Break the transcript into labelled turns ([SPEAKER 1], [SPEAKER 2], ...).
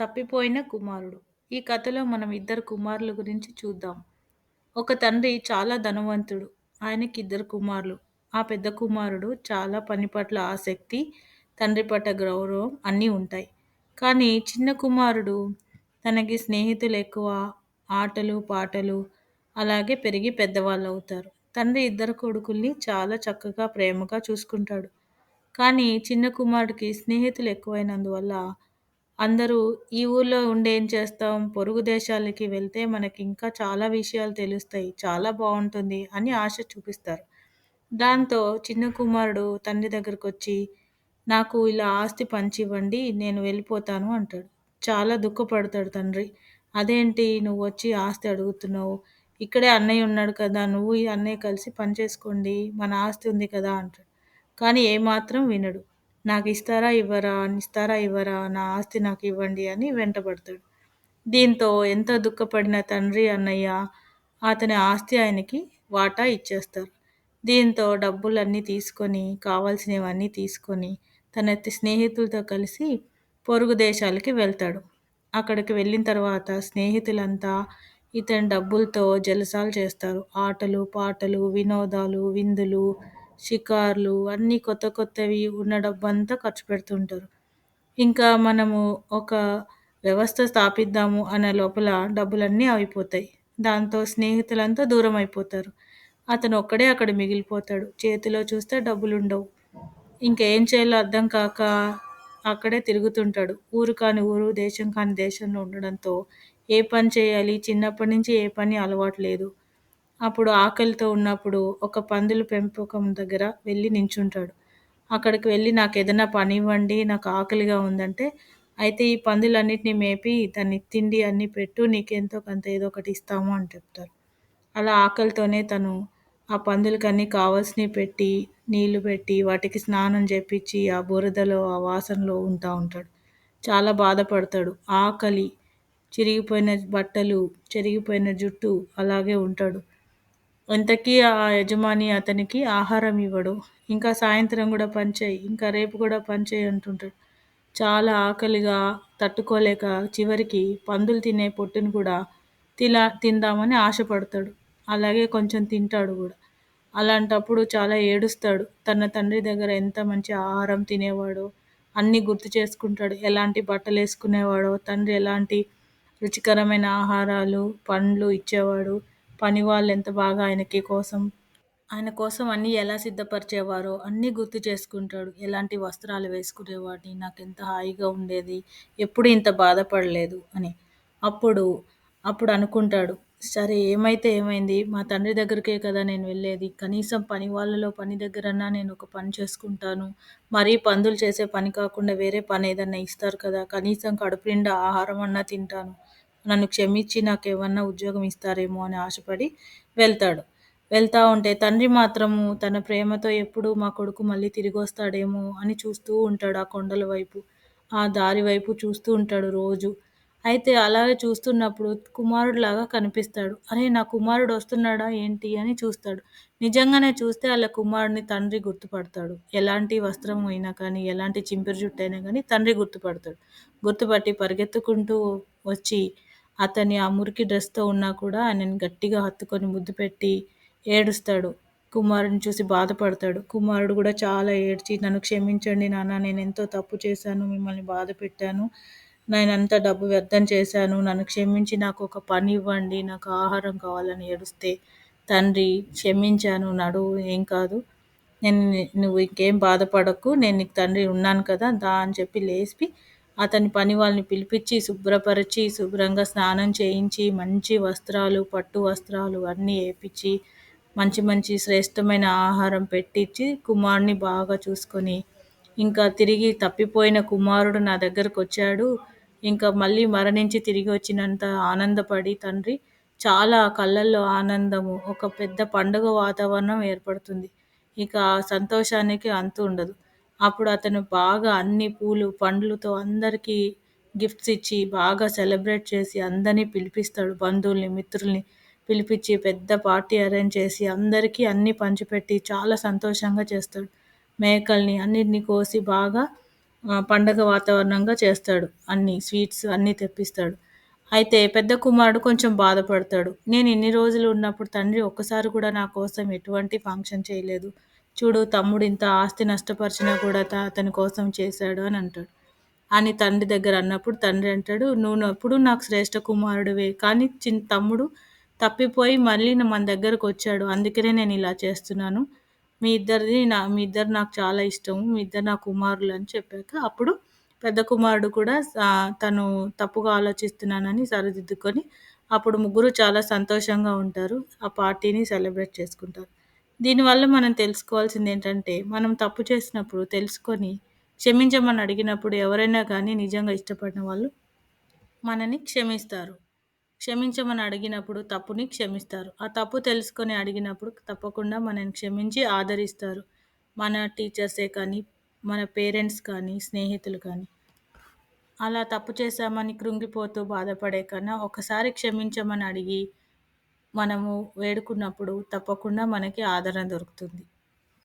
[SPEAKER 1] తప్పిపోయిన కుమారుడు. ఈ కథలో మనం ఇద్దరు కుమారుల గురించి చూద్దాం. ఒక తండ్రి చాలా ధనవంతుడు. ఆయనకి ఇద్దరు కుమారులు. ఆ పెద్ద కుమారుడు చాలా పని పట్ల ఆసక్తి, తండ్రి పట్ల గౌరవం అన్నీ ఉంటాయి. కానీ చిన్న కుమారుడు తనకి స్నేహితులు ఎక్కువ, ఆటలు పాటలు అలాగే పెరిగి పెద్దవాళ్ళు అవుతారు. తండ్రి ఇద్దరు కొడుకుల్ని చాలా చక్కగా ప్రేమగా చూసుకుంటాడు. కానీ చిన్న కుమారుడికి స్నేహితులు ఎక్కువైనందువల్ల అందరూ ఈ ఊర్లో ఉండి ఏం చేస్తాం? పొరుగు దేశాలకి వెళ్తే మనకి ఇంకా చాలా విషయాలు తెలుస్తాయి. చాలా బాగుంటుంది అని ఆశ చూపిస్తారు. దాంతో చిన్న కుమారుడు తండ్రి దగ్గరకు వచ్చి నాకు ఇలా ఆస్తి పంచివ్వండి నేను వెళ్ళిపోతాను అంటాడు. చాలా దుఃఖపడతాడు తండ్రి. అదేంటి? నువ్వు వచ్చి ఆస్తి అడుగుతున్నావు. ఇక్కడే అన్నయ్య ఉన్నాడు కదా నువ్వు ఈ అన్నయ్య కలిసి పని చేసుకోండి. మన ఆస్తి ఉంది కదా అంటాడు. కానీ ఏమాత్రం వినడు. నాకు ఇస్తారా ఇవ్వరా ఇస్తారా ఇవ్వరా నా ఆస్తి నాకు ఇవ్వండి అని వెంటబడతాడు. దీంతో ఎంత దుఃఖపడిన తండ్రి అన్నయ్య అతని ఆస్తి ఆయనకి వాటా ఇచ్చేస్తారు. దీంతో డబ్బులన్నీ తీసుకొని కావాల్సినవన్నీ తీసుకొని తన స్నేహితులతో కలిసి పొరుగు దేశాలకి వెళ్తాడు. అక్కడికి వెళ్ళిన తర్వాత స్నేహితులంతా ఇతని డబ్బులతో జలసాలు చేస్తారు. ఆటలు పాటలు వినోదాలు విందులు షికార్లు అన్నీ కొత్త కొత్తవి ఉన్న డబ్బంతా ఖర్చు పెడుతుంటారు. ఇంకా మనము ఒక వ్యవస్థ స్థాపిద్దాము అనే లోపల డబ్బులన్నీ అయిపోతాయి దాంతో స్నేహితులంతా దూరం అయిపోతారు. అతను ఒక్కడే అక్కడ మిగిలిపోతాడు. చేతిలో చూస్తే డబ్బులు ఉండవు ఇంకేం చేయాలో అర్థం కాక అక్కడే తిరుగుతుంటాడు. ఊరు కాని ఊరు దేశం కాని దేశంలో ఉండడంతో ఏ పని చేయాలి? చిన్నప్పటి నుంచి ఏ పని అలవాటు లేదు. అప్పుడు ఆకలితో ఉన్నప్పుడు ఒక పందుల పెంపకం దగ్గర వెళ్ళి నించుంటాడు. అక్కడికి వెళ్ళి నాకు ఏదైనా పని ఇవ్వండి నాకు ఆకలిగా ఉందంటే అయితే ఈ పందులన్నిటిని మేపి దాన్ని తిండి అన్ని పెట్టు నీకెంతో కొంత ఏదో ఒకటి ఇస్తాము అని చెప్తారు. అలా ఆకలితోనే తను ఆ పందులకి కావాల్సినవి పెట్టి నీళ్ళు పెట్టి వాటికి స్నానం చేపించి ఆ బురదలో ఆ వాసనలో ఉంటా ఉంటాడు. చాలా బాధపడతాడు. ఆకలి చిరిగిపోయిన బట్టలు చిరిగిపోయిన జుట్టు అలాగే ఉంటాడు. ఇంతకీ ఆ యజమాని అతనికి ఆహారం ఇవ్వడు. ఇంకా సాయంత్రం కూడా పనిచేయి ఇంకా రేపు కూడా పనిచేయి అంటుంటాడు. చాలా ఆకలిగా తట్టుకోలేక చివరికి పందులు తినే పొట్టును కూడా తిలా తిందామని ఆశపడతాడు. అలాగే కొంచెం తింటాడు కూడా. అలాంటప్పుడు చాలా ఏడుస్తాడు. తన తండ్రి దగ్గర ఎంత మంచి ఆహారం తినేవాడో అన్నీ గుర్తు చేసుకుంటాడు. ఎలాంటి బట్టలు వేసుకునేవాడో తండ్రి ఎలాంటి రుచికరమైన ఆహారాలు పండ్లు ఇచ్చేవాడు పని వాళ్ళు ఎంత బాగా ఆయనకి కోసం ఆయన కోసం అన్నీ ఎలా సిద్ధపరిచేవారో అన్నీ గుర్తు చేసుకుంటాడు. ఎలాంటి వస్త్రాలు వేసుకునేవాడిని నాకు ఎంత హాయిగా ఉండేది ఎప్పుడు ఇంత బాధపడలేదు అని. అప్పుడు అప్పుడు అనుకుంటాడు సరే ఏమైతే ఏమైంది మా తండ్రి దగ్గరికే కదా నేను వెళ్ళేది. కనీసం పని వాళ్ళలో పని దగ్గరన్నా నేను ఒక పని చేసుకుంటాను. మరీ పందులు చేసే పని కాకుండా వేరే పని ఏదన్నా ఇస్తారు కదా కనీసం కడుపు నిండా ఆహారం అన్నా తింటాను. నన్ను క్షమించి నాకు ఏమన్నా ఉద్యోగం ఇస్తారేమో అని ఆశపడి వెళ్తాడు. వెళ్తా ఉంటే తండ్రి మాత్రము తన ప్రేమతో ఎప్పుడు మా కొడుకు మళ్ళీ తిరిగి వస్తాడేమో అని చూస్తూ ఉంటాడు ఆ కొండల వైపు ఆ దారి వైపు చూస్తూ ఉంటాడు రోజు. అయితే అలాగే చూస్తున్నప్పుడు కుమారుడులాగా కనిపిస్తాడు. అరే నా కుమారుడు వస్తున్నాడా ఏంటి అని చూస్తాడు. నిజంగానే చూస్తే వాళ్ళ కుమారుడిని తండ్రి గుర్తుపడతాడు. ఎలాంటి వస్త్రం అయినా కానీ ఎలాంటి చింపిరి జుట్టు అయినా కానీ తండ్రి గుర్తుపడతాడు. గుర్తుపట్టి పరిగెత్తుకుంటూ వచ్చి అతని ఆ మురికి డ్రెస్తో ఉన్నా కూడా ఆయనని గట్టిగా హత్తుకొని ముద్దు పెట్టి ఏడుస్తాడు. కుమారుడిని చూసి బాధపడతాడు. కుమారుడు కూడా చాలా ఏడ్చి నన్ను క్షమించండి నాన్న నేను ఎంతో తప్పు చేశాను మిమ్మల్ని బాధ పెట్టాను. నేను అంత డబ్బు వ్యర్థం చేశాను. నన్ను క్షమించి నాకు ఒక పని ఇవ్వండి నాకు ఆహారం కావాలని ఏడుస్తే తండ్రి క్షమించాను నడు ఏం కాదు. నేను నువ్వు ఇంకేం బాధపడకు. నేను నీకు తండ్రి ఉన్నాను కదా దా అని చెప్పి లేపి అతని పని వాళ్ళని పిలిపించి శుభ్రపరిచి శుభ్రంగా స్నానం చేయించి మంచి వస్త్రాలు పట్టు వస్త్రాలు అన్నీ వేయించి మంచి మంచి శ్రేష్టమైన ఆహారం పెట్టించి కుమారుని బాగా చూసుకొని ఇంకా తిరిగి తప్పిపోయిన కుమారుడు నా దగ్గరకు వచ్చాడు. ఇంకా మళ్ళీ మరణించి తిరిగి వచ్చినంత ఆనందపడి తండ్రి చాలా కళ్ళల్లో ఆనందము ఒక పెద్ద పండుగ వాతావరణం ఏర్పడుతుంది. ఇక సంతోషానికి అంతు ఉండదు. అప్పుడు అతను బాగా అన్ని పూలు పండ్లతో అందరికీ గిఫ్ట్స్ ఇచ్చి బాగా సెలబ్రేట్ చేసి అందరినీ పిలిపిస్తాడు బంధువుల్ని మిత్రుల్ని పిలిపించి పెద్ద పార్టీ అరేంజ్ చేసి అందరికీ అన్నీ పంచిపెట్టి చాలా సంతోషంగా చేస్తాడు మేకల్ని అన్నిటిని కోసి బాగా పండగ వాతావరణంగా చేస్తాడు. అన్ని స్వీట్స్ అన్నీ తెప్పిస్తాడు. అయితే పెద్ద కుమారుడు కొంచెం బాధపడతాడు. నేను ఇన్ని రోజులు ఉన్నప్పుడు తండ్రి ఒక్కసారి కూడా నా కోసం ఎటువంటి ఫంక్షన్ చేయలేదు. చూడు తమ్ముడు ఇంత ఆస్తి నష్టపరిచినా కూడా తా అతని కోసం చేశాడు అని అంటాడు. అని తండ్రి దగ్గర అన్నప్పుడు తండ్రి అంటాడు, "నువ్వు ఎప్పుడు నాకు శ్రేష్ఠ కుమారుడివే. కానీ చిన్న తమ్ముడు తప్పిపోయి మళ్ళీ మన దగ్గరకు వచ్చాడు అందుకనే నేను ఇలా చేస్తున్నాను. మీ ఇద్దరిది నా మీ ఇద్దరు నాకు చాలా ఇష్టము. మీ ఇద్దరు నా కుమారులు" అని చెప్పాక అప్పుడు పెద్ద కుమారుడు కూడా తను తప్పుగా ఆలోచిస్తున్నానని సరిదిద్దుకొని అప్పుడు ముగ్గురు చాలా సంతోషంగా ఉంటారు. ఆ పార్టీని సెలబ్రేట్ చేసుకుంటారు. దీనివల్ల మనం తెలుసుకోవాల్సింది ఏంటంటే మనం తప్పు చేసినప్పుడు తెలుసుకొని క్షమించమని అడిగినప్పుడు ఎవరైనా కానీ నిజంగా ఇష్టపడిన వాళ్ళు మనని క్షమిస్తారు. క్షమించమని అడిగినప్పుడు తప్పుని క్షమిస్తారు. ఆ తప్పు తెలుసుకొని అడిగినప్పుడు తప్పకుండా మనల్ని క్షమించి ఆదరిస్తారు. మన టీచర్సే కానీ, మన పేరెంట్స్ కానీ, స్నేహితులు కానీ. అలా తప్పు చేశామని కృంగిపోతూ బాధపడే కన్నా ఒకసారి క్షమించమని అడిగి మనము వేడుకున్నప్పుడు తప్పకుండా మనకి ఆదరణ దొరుకుతుంది.